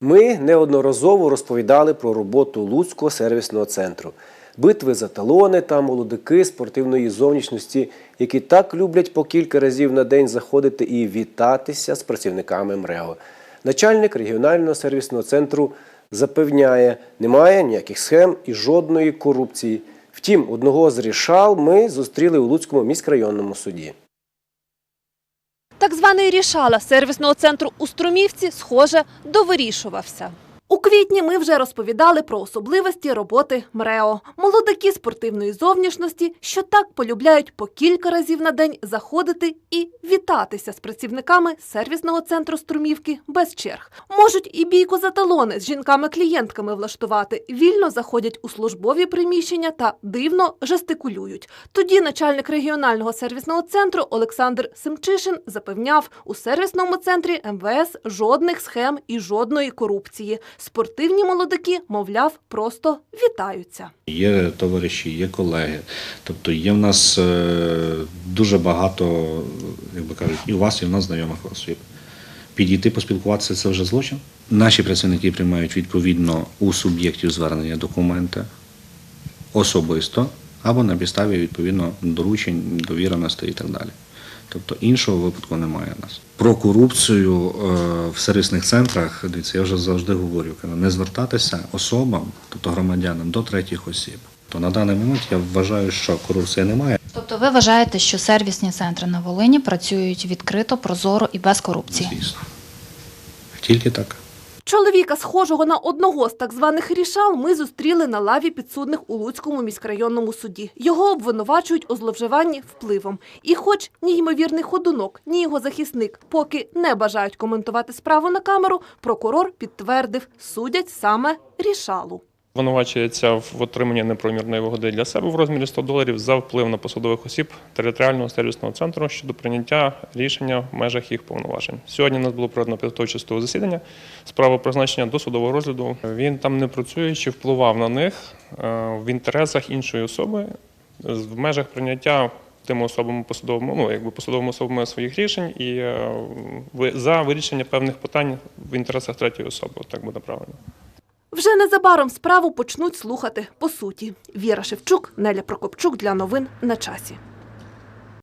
Ми неодноразово розповідали про роботу Луцького сервісного центру, битви за талони та молодики спортивної зовнішності, які так люблять по кілька разів на день заходити і вітатися з працівниками МРЕО. Начальник регіонального сервісного центру запевняє, немає ніяких схем і жодної корупції. Втім, одного з рішал ми зустріли у Луцькому міськрайонному суді. Так званий рішала сервісного центру у Струмівці, схоже, довирішувався. У квітні ми вже розповідали про особливості роботи МРЕО. Молодики спортивної зовнішності, що так полюбляють по кілька разів на день заходити і вітатися з працівниками сервісного центру Струмівки без черг. Можуть і бійку за талони з жінками-клієнтками влаштувати, вільно заходять у службові приміщення та дивно жестикулюють. Тоді начальник регіонального сервісного центру Олександр Семчишин запевняв, у сервісному центрі МВС жодних схем і жодної корупції. Спортивні молодики, мовляв, просто вітаються. Є товариші, є колеги. Тобто є в нас е, дуже багато, як би кажуть, і у вас, і в нас знайомих осіб. Підійти поспілкуватися це вже злочин. Наші працівники приймають відповідно у суб'єктів звернення документи особисто або на підставі відповідно доручень, довіреностей і так далі. Тобто іншого випадку немає у нас. Про корупцію е, в сервісних центрах, дивіться, я вже завжди говорю, не звертатися особам, тобто громадянам, до третіх осіб. То на даний момент я вважаю, що корупції немає. Тобто ви вважаєте, що сервісні центри на Волині працюють відкрито, прозоро і без корупції? Звісно. Тільки так. Чоловіка, схожого на одного з так званих рішал, ми зустріли на лаві підсудних у Луцькому міськрайонному суді. Його обвинувачують у зловживанні впливом. І хоч ні ймовірний ходунок, ні його захисник поки не бажають коментувати справу на камеру, прокурор підтвердив, судять саме рішалу. Звинувачується в отриманні неправомірної вигоди для себе в розмірі 100 доларів за вплив на посадових осіб територіального сервісного центру щодо прийняття рішення в межах їх повноважень. Сьогодні у нас було проведено підготовче судове засідання. Справа призначення до судового розгляду. Він там не працює чи впливав на них е, в інтересах іншої особи в межах прийняття тими особами посадовими, ну якби посадовими особами своїх рішень і е, за вирішення певних питань в інтересах третьої особи. Так буде правильно. Вже незабаром справу почнуть слухати по суті. Віра Шевчук, Неля Прокопчук для новин на часі.